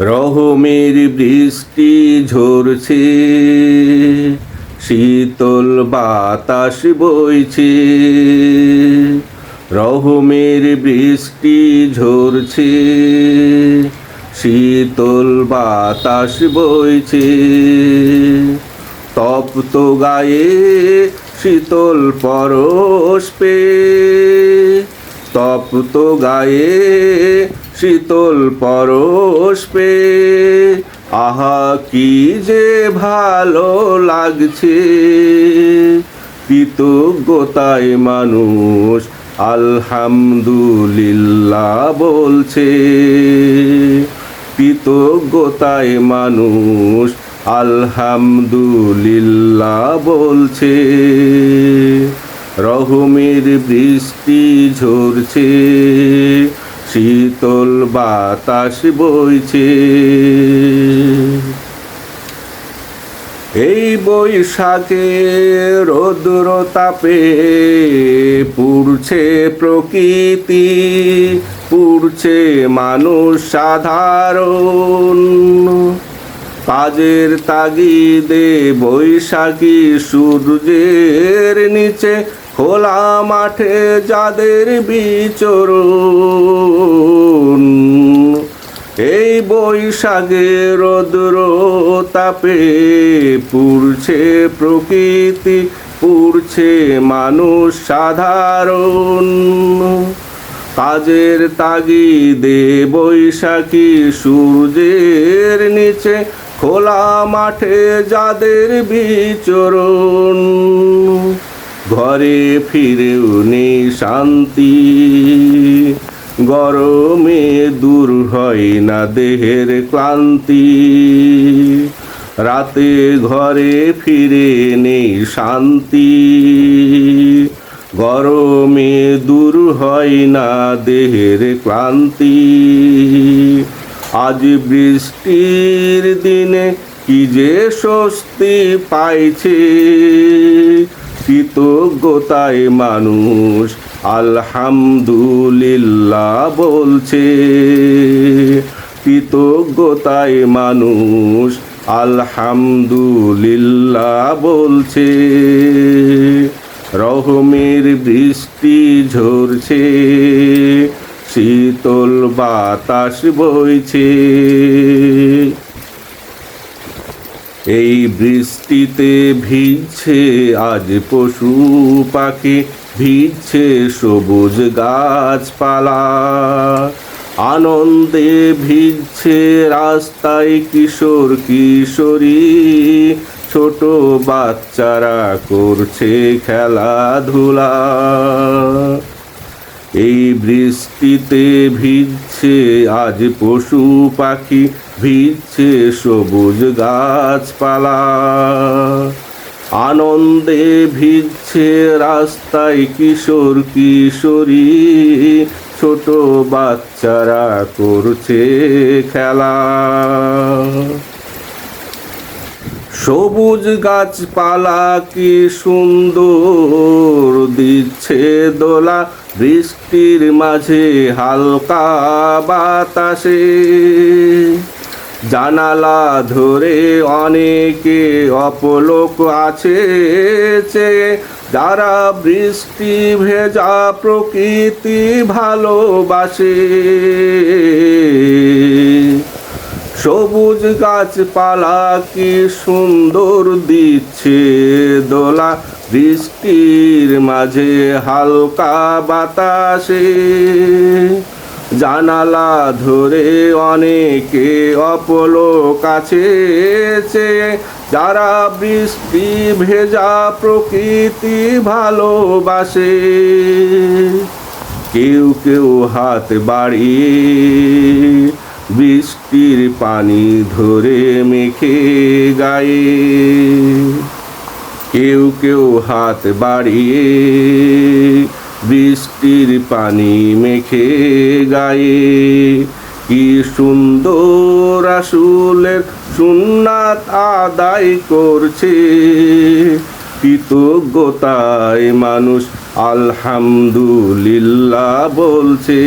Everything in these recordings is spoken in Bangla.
রহমের বৃষ্টি ঝরছে, শীতল বাতাস বইছে। রহমের বৃষ্টি ঝরছে, শীতল বাতাস বইছে। তপ্ত গায়ে শীতল পরশ পেয়ে তপ্ত গায়ে শীতল পরশ পেয়ে, আহা, কি যে ভালো লাগছে। কৃতজ্ঞতায় মানুষ, আলহামদুলিল্লাহ বলছে। কৃতজ্ঞতায় মানুষ, আলহামদুলিল্লাহ বলছে। রহমের বৃষ্টি ঝরছে। শীতল বাতাস বইছে। এই বৈশাখে রৌদ্র তাপে পুড়ছে প্রকৃতি, পুড়ছে মানুষ সাধারণ। কাজের তাগিদে বৈশাখী সূর্যের নিচে খোলা মাঠে যাদের বিচরণ। এই বৈশাখে রৌদ্র তাপে পুড়ছে প্রকৃতি, পুড়ছে মানুষ সাধারণ। কাজের তাগিদে বৈশাখী সূর্যের নিচে খোলা মাঠে যাদের বিচরণ। ঘরে ফিরেও নেই শান্তি। গরমে দূর হয় না দেহের ক্লান্তি। রাতে ঘরে ফিরে নেই শান্তি। গরমে দূর হয় না দেহের ক্লান্তি। আজ বৃষ্টির দিনে কি যে স্বস্তি পাইছে। কৃতজ্ঞতায় মানুষ আলহামদুলিল্লাহ বলছে। কৃতজ্ঞতায় মানুষ আলহামদুলিল্লাহ বলছে। রহমের বৃষ্টি ঝরছে শীতল বাতাস বইছে। এই বৃষ্টিতে ভিজছে আজ পশু পাখি, ভিজছে সবুজ গাছপালা। আনন্দে ভিজছে রাস্তায় কিশোর কিশোরী, ছোট বাচ্চারা করছে খেলাধুলা। এই বৃষ্টিতে ভিজছে আজ পশু পাখি ভিজছে, সবুজ গাছপালা। আনন্দে ভিজছে রাস্তায় কিশোর কিশোরী, ছোট বাচ্চারা করছে খেলা। সবুজ গাছপালা কি সুন্দর, দিচ্ছে দোলা বৃষ্টির মাঝে হালকা বাতাসে জানালা ধরে অনেকে অপলোক আছে যারা বৃষ্টি ভেজা প্রকৃতি ভালোবাসে। সবুজ গাছপালা কি সুন্দর দিচ্ছে দোলা। বৃষ্টির মাঝে হালকা বাতাসে। জানালা ধরে অনেকে অপলোক আছে যারা বৃষ্টি ভেজা প্রকৃতি ভালোবাসে। কেউ কেউ হাত বাড়িয়ে বৃষ্টির পানি ধরে মেখে গায়ে। কেউ কেউ হাত বাড়িয়ে বৃষ্টির পানি মেখে গায়ে। কি সুন্দর আসুলের সুন্নাত আদায় করছে। কৃতজ্ঞতায় মানুষ আলহামদুলিল্লাহ বলছে।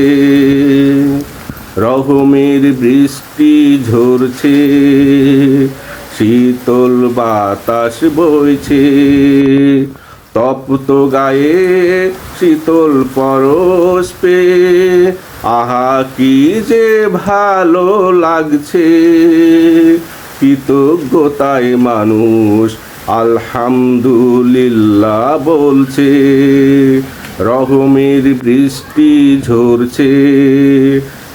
রহমের বৃষ্টি ঝরছে, শীতল বাতাস বইছে। তপ্ত গায়ে শীতল পরশ পেয়ে, আহা কি যে ভালো লাগছে। কৃতজ্ঞতায় মানুষ আলহামদুলিল্লাহ বলছে, রহমের বৃষ্টি ঝরছে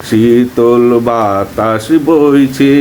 শীতল বাতাস বইছে।